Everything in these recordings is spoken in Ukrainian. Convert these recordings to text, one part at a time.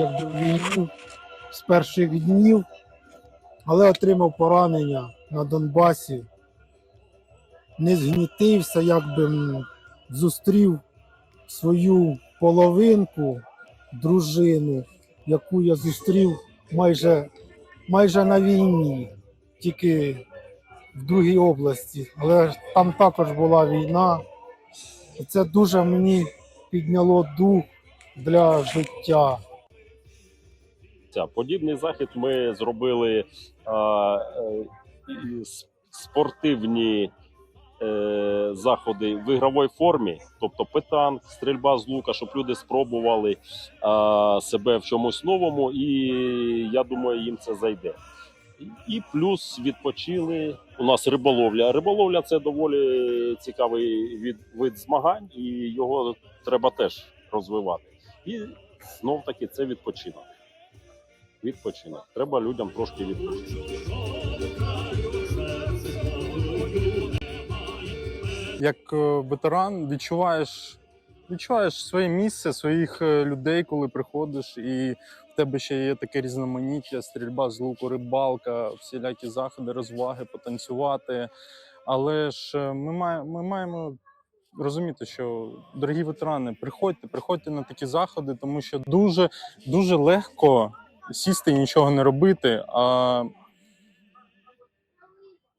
якби війну з перших днів, але отримав поранення на Донбасі. Не згнітився, якби м, зустрів свою половинку, дружину, яку я зустрів майже, майже на війні, тільки в другій області. Але там також була війна. І це дуже мені підняло дух для життя. Подібний захід ми зробили а, е, спортивні е, заходи в ігровій формі, тобто питанк, стрільба з лука, щоб люди спробували а, себе в чомусь новому, і я думаю, їм це зайде. І плюс відпочили. У нас риболовля. Риболовля це доволі цікавий від, вид змагань, і його треба теж розвивати. І знов таки це відпочинок відпочинок. Треба людям трошки відпочити. як е, ветеран відчуваєш, відчуваєш своє місце, своїх е, людей, коли приходиш, і в тебе ще є таке різноманіття, стрільба з луку, рибалка, всілякі заходи, розваги, потанцювати. Але ж е, ми, має, ми маємо розуміти, що дорогі ветерани, приходьте, приходьте на такі заходи, тому що дуже, дуже легко сісти і нічого не робити. А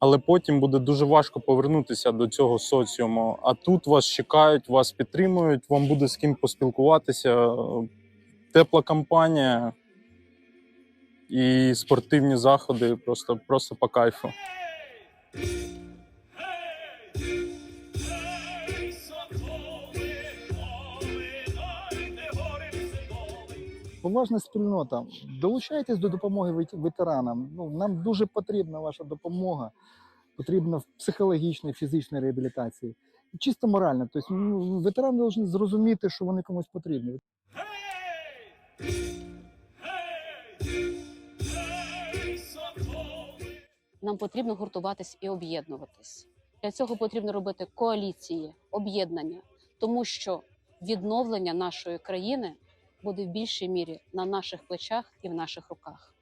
але потім буде дуже важко повернутися до цього соціуму. А тут вас чекають, вас підтримують, вам буде з ким поспілкуватися. Тепла компанія і спортивні заходи просто, просто по кайфу. Поважна спільнота. Долучайтесь до допомоги ветеранам. Ну, нам дуже потрібна ваша допомога. Потрібна в психологічній, фізичній реабілітації. Чисто морально. Тобто ну, ветерани повинні зрозуміти, що вони комусь потрібні. Нам потрібно гуртуватись і об'єднуватись. Для цього потрібно робити коаліції, об'єднання, тому що відновлення нашої країни буде в більшій мірі на наших плечах і в наших руках.